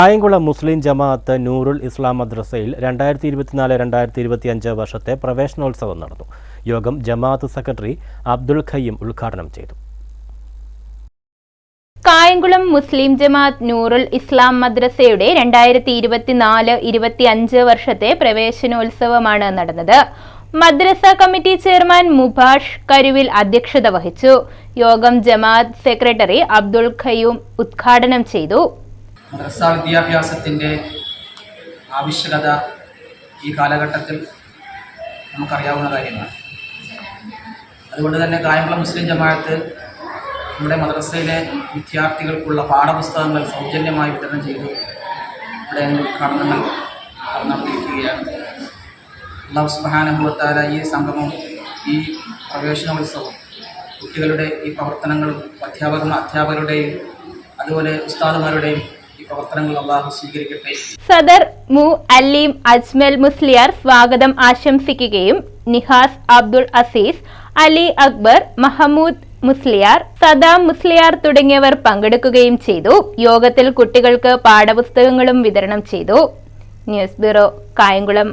കായംകുളം മുസ്ലിം ജമാഅത്ത് നൂറുൽ ഇസ്ലാം മദ്രസയിൽ രണ്ടായിരത്തി ഇരുപത്തിനാല് രണ്ടായിരത്തി ഇരുപത്തിയഞ്ച് വർഷത്തെ പ്രവേശനോത്സവം നടന്നു. യോഗം ജമാഅത്ത് സെക്രട്ടറി അബ്ദുൽ ഖയ്യം ഉദ്ഘാടനം ചെയ്തു. കായംകുളം മുസ്ലിം ജമാഅത്ത് നൂറുൽ ഇസ്ലാം മദ്രസയുടെ രണ്ടായിരത്തി ഇരുപത്തിനാല് ഇരുപത്തിയഞ്ച് വർഷത്തെ പ്രവേശനോത്സവമാണ് നടന്നത്. മദ്രസ കമ്മിറ്റി ചെയർമാൻ മുഭാഷ് കരുവിൽ അധ്യക്ഷത വഹിച്ചു. യോഗം ജമാഅത്ത് സെക്രട്ടറി അബ്ദുൽ ഖയ്യൂം ഉദ്ഘാടനം ചെയ്തു. മദ്രസ വിദ്യാഭ്യാസത്തിന്റെ ആവശ്യകത ഈ കാലഘട്ടത്തിൽ നമുക്കറിയാവുന്ന കാര്യമാണ്. അതുകൊണ്ട് തന്നെ കായംകുളം മുസ്ലിം ജമാഅത്ത് നമ്മുടെ മദ്രസയിലെ വിദ്യാർത്ഥികൾക്കുള്ള പാഠപുസ്തകങ്ങൾ സൗജന്യമായി വിതരണം ചെയ്തു. ഇവിടെ ഉദ്ഘാടനങ്ങൾ നടന്നിരിക്കുകയാണ്. അള്ളാഹു സുബാനുഭവത്താല ഈ സംഗമം ഈ പ്രവേശനോത്സവം കുട്ടികളുടെ ഈ പ്രവർത്തനങ്ങളും അധ്യാപക അധ്യാപകരുടെയും അതുപോലെ ഉസ്താദുമാരുടെയും പ്രവർത്തനങ്ങൾ അള്ളാഹു സ്വീകരിക്കട്ടെ. സദർ മു അലീം അജ്മൽ മുസ്ലിയാർ സ്വാഗതം ആശംസിക്കുകയും നിഹാസ് അബ്ദുൾ അസീസ് അലി അക്ബർ മഹമ്മൂദ് മുസ്ലിയാർ സദാം മുസ്ലിയാർ തുടങ്ങിയവർ പങ്കെടുക്കുകയും ചെയ്തു. യോഗത്തിൽ കുട്ടികൾക്ക് പാഠപുസ്തകങ്ങളും വിതരണം ചെയ്തു. News bureau Kayamkulam.